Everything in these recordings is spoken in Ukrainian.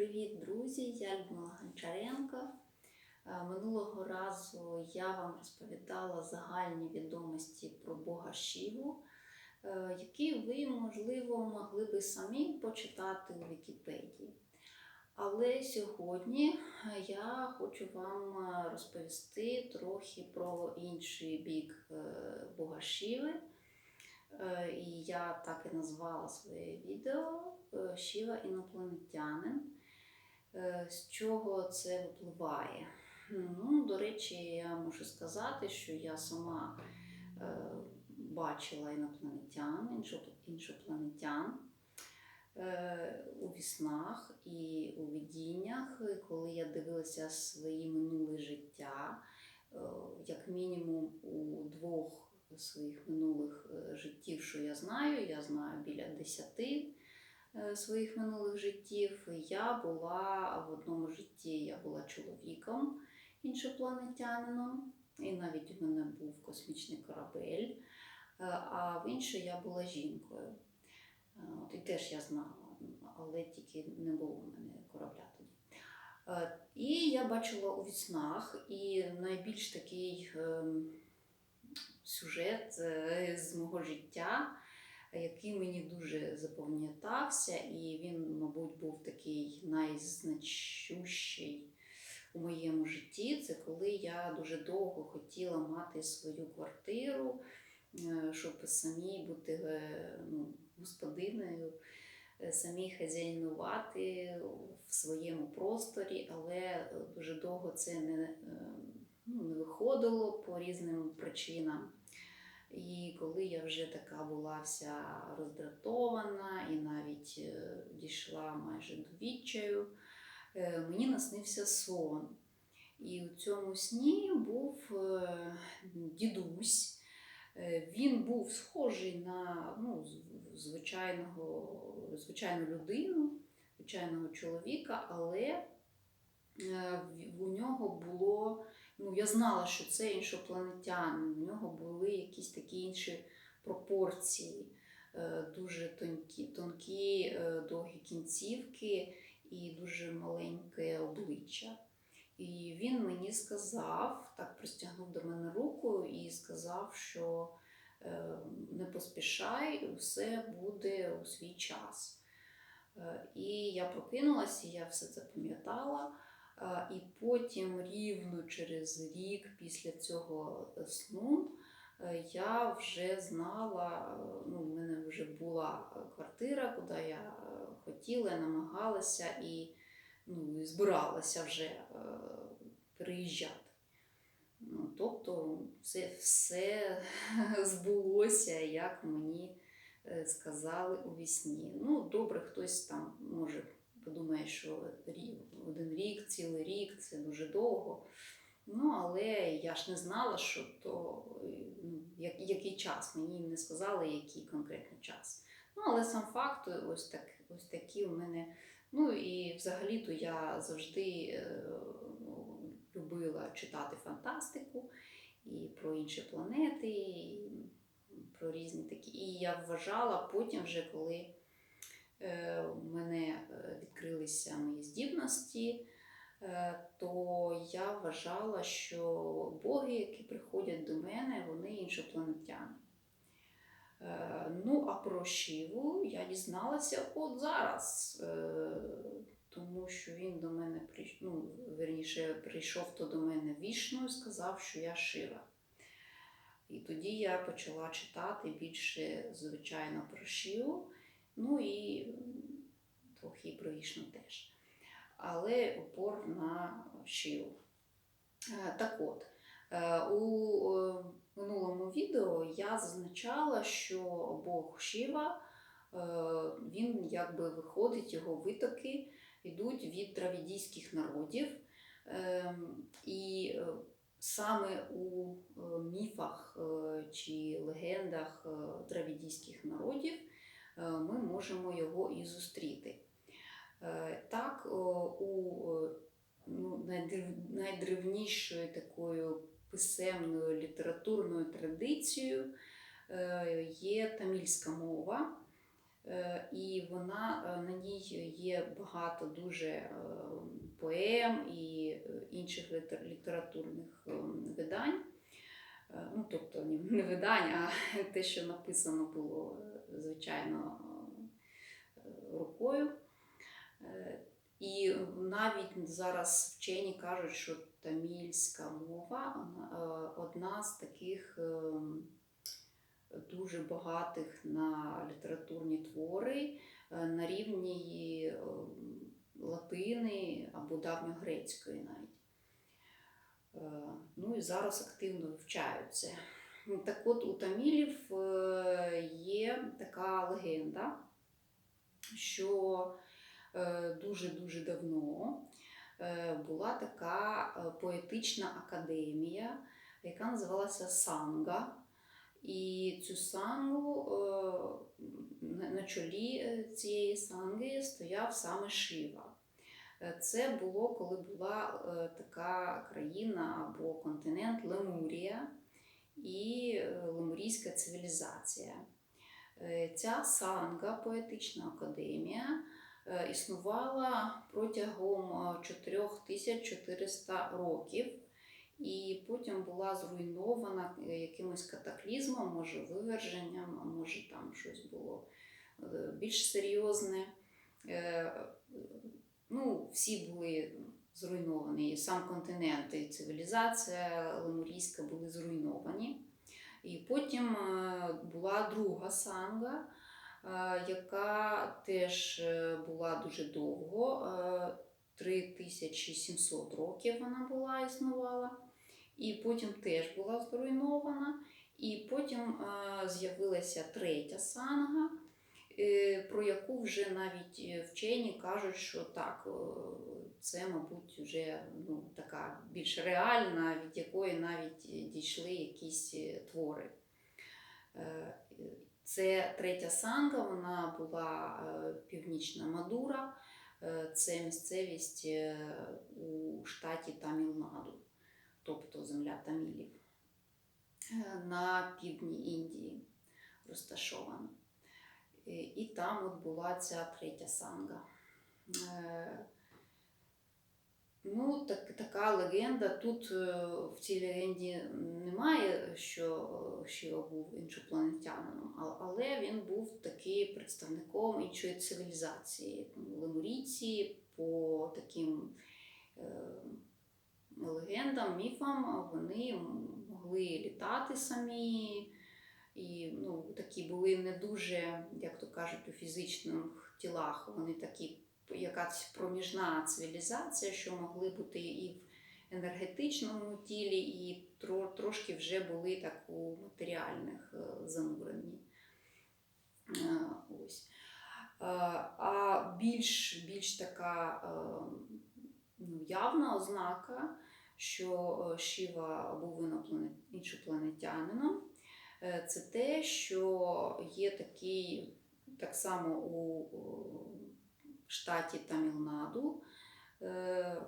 Привіт, друзі! Я Людмила Гончаренко. Е, Минулого разу я вам розповідала загальні відомості про Бога Шіву, е, які ви, можливо, могли би самі почитати у Вікіпедії. Але сьогодні я хочу вам е, розповісти трохи про інший бік е, Бога Шіви. Е, І я так і назвала своє відео е, Шіва інопланетянин. Е, З чого це випливає? Ну, до речі, я можу сказати, що я сама е, бачила інопланетян, іншопланетян е, у віснах і у видіннях, коли я дивилася своє минуле життя, як мінімум у двох своїх минулих життів, що я знаю, я знаю біля десяти своїх минулих життів. Я була в одному житті, я була чоловіком, іншопланетянином, і навіть у мене був космічний корабель, е, а в іншій я була жінкою. Е, От, і теж я знала, але тільки не було у мене корабля тоді. Е, І я бачила у віснах, і найбільш такий ем, сюжет е, з мого життя, який мені дуже запам'ятався, і він, мабуть, був такий найзначущий у моєму житті. Це коли я дуже довго хотіла мати свою квартиру, е, щоб самі бути е, ну, господинею, е, самі хазяйнувати в своєму просторі, але дуже довго це не, ну, не виходило по різним причинам. І коли я вже така була вся роздратована і навіть е, дійшла майже до відчаю, е, мені наснився сон. І у цьому сні був е, дідусь. Він був схожий на ну, звичайного, звичайну людину, звичайного чоловіка, але в- нього було ну, я знала, що це іншопланетянин, у нього були якісь такі інші пропорції, е, дуже тонкі, тонкі е, довгі кінцівки і дуже маленьке обличчя. І він мені сказав, так простягнув до мене руку і сказав, що е, не поспішай, все буде у свій час. І я прокинулася, я все це пам'ятала. І потім, рівно через рік після цього сну, е, я вже знала, е, ну, в мене вже була квартира, куди я е, хотіла, намагалася і ну, збиралася вже е, переїжджати. Ну, тобто це все збулося, як мені е, сказали у вісні. Ну, добре, хтось там може подумає, що один рік, цілий рік це дуже довго. Ну, але я ж не знала, що то ну, як, який час. Мені не сказали, який конкретно час. Ну, але сам факт, ось так, ось такі у мене. Ну і взагалі-то я завжди е, ну, любила читати фантастику і про інші планети, і про різні такі. І я вважала потім, вже коли е, відкрилися мої здібності, е, то я вважала, що боги, які приходять до мене, вони іншопланетяни. Е, Ну, а про Шіву я дізналася от зараз, е, тому що він до мене прийшов, ну, верніше, прийшов то до мене вішною і сказав, що я Шива. І тоді я почала читати більше, звичайно, про Шіву, ну і трохи теж. Але опор на Шіву. Е, Так от, е, у е, минулому відео я зазначала, що Бог Шіва, він якби виходить, його витоки йдуть від дравідійських народів. Ем, І саме у міфах чи легендах дравідійських народів ми можемо його і зустріти. Е, Так, у ну, найдревнішою такою писемною літературною традицією е, є тамільська мова, Е, і вона на ній є багато дуже поем і інших літературних видань. Ну, тобто не видань, а те, що написано було, звичайно, рукою. Е, навіть зараз вчені кажуть, що тамільська мова е, одна з таких ем, дуже багатих на літературні твори е, на рівні е, латини або давньогрецької навіть. Е, Ну і зараз активно вивчаються. Так от у тамілів е, є така легенда, що е, дуже-дуже давно е, була така е, поетична академія, яка називалася Санга. І цю сангу е, на- чолі е, цієї санги стояв саме Шива. Е, Це було, коли була е, така країна або континент Лемурія і е, лемурійська цивілізація. Е, Ця санга, поетична академія, е, існувала протягом е, 4400 років і потім була зруйнована е, якимось катаклізмом, може виверженням, а може там щось було е, більш серйозне. Е, Ну, всі були зруйновані, і сам континент, і цивілізація лемурійська були зруйновані. І потім е, була друга санга, е, яка теж е, була дуже довго, е, 3700 років вона була існувала, і потім теж була зруйнована. І потім е, з'явилася третя санга, е, про яку вже навіть е, вчені кажуть, що так, е, це, мабуть, вже ну, така більш реальна, від якої навіть е, дійшли якісь е, твори. Це третя санга, вона була е, північна Мадура, Е, це місцевість е, у штаті Тамілнаду, тобто земля Тамілів, на півдні Індії розташована. І там от була ця третя санга. Е, Ну, так, така легенда. Тут е, в цій легенді немає, що е, Шіва був іншопланетянином, але він був такий представником іншої цивілізації. Лемурійці по таким е, легендам, міфам, вони могли літати самі. І ну, такі були не дуже, як то кажуть, у фізичних тілах. Вони такі якась проміжна цивілізація, що могли бути і в енергетичному тілі, і тро, трошки вже були так у матеріальних е, зануренні. Е, Ось. Е, А більш, більш така ну, явна ознака, що Шіва був іншопланетянином, це те, що є такий, так само у штаті Тамілнаду, е,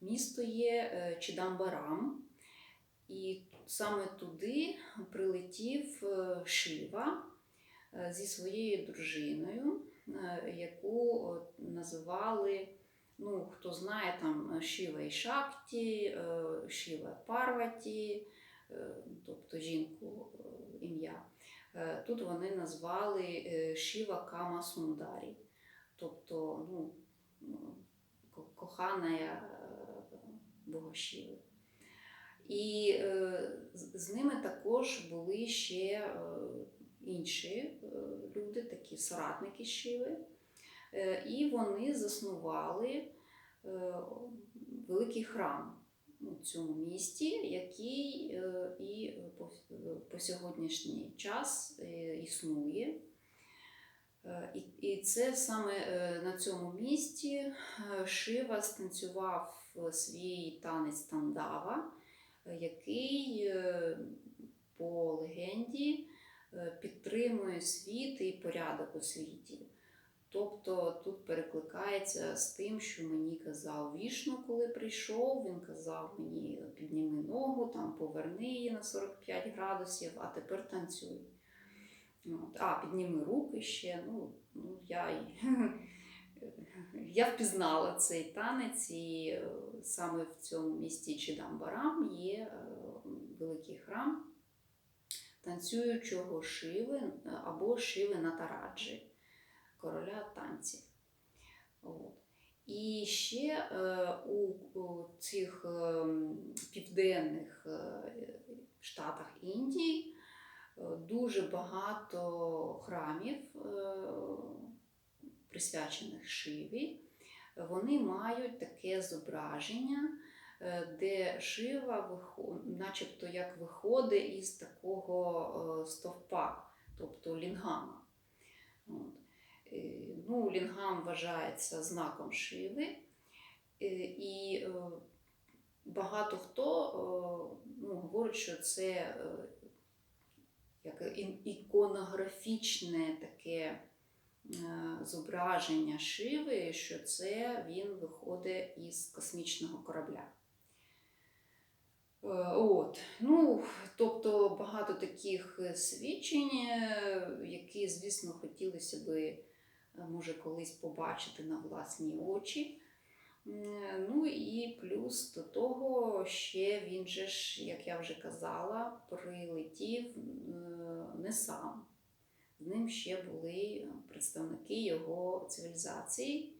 місто є е, Чидамбарам, і саме туди прилетів е, Шива зі своєю дружиною, яку називали, ну, хто знає, там Шива і Шакті, Шива Парваті, тобто жінку ім'я. Тут вони назвали Шива Кама Сундарі, тобто ну, кохана е, Бога І е, з- ними також були ще е, інші люди, такі соратники Шиви. Е, І вони заснували великий храм у цьому місті, який і по, сьогоднішній час існує. Е, І, це саме е, на цьому місці е, Шива станцював свій танець тандава, який по легенді підтримує світ і порядок у світі. Тобто тут перекликається з тим, що мені казав Вішну, коли прийшов. Він казав мені підніми ногу, там поверни її на 45 градусів, а тепер танцюй. От. А, підніми руки ще. Ну, ну я я впізнала цей танець, і е, саме в цьому місті Чидамбарам є е, великий храм танцюючого Шиви е, або Шиви Натараджі, короля танців. От. І ще у, цих е, південних штатах Індії дуже багато храмів, е, присвячених Шиві. Вони мають таке зображення, е, де Шива начебто як виходить із такого е, стовпа, тобто лінгама. Ну, лінгам вважається знаком Шиви, і багато хто ну, говорить, що це як іконографічне таке е, зображення Шиви, що це він виходить із космічного корабля. Е, От. Ну, тобто багато таких е, свідчень, які, звісно, хотілося би, може, колись побачити на власні очі. Ну і плюс до того, ще він же ж, як я вже казала, прилетів не сам. З ним ще були представники його цивілізації,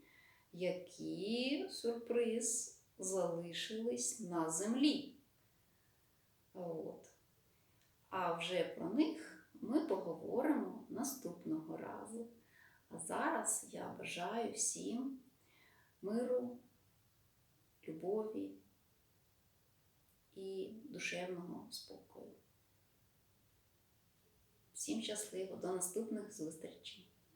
які сюрприз залишились на землі. От. А вже про них ми поговоримо наступного разу. А зараз я бажаю всім миру, любові і душевного спокою. Всім щасливо, до наступних зустрічей!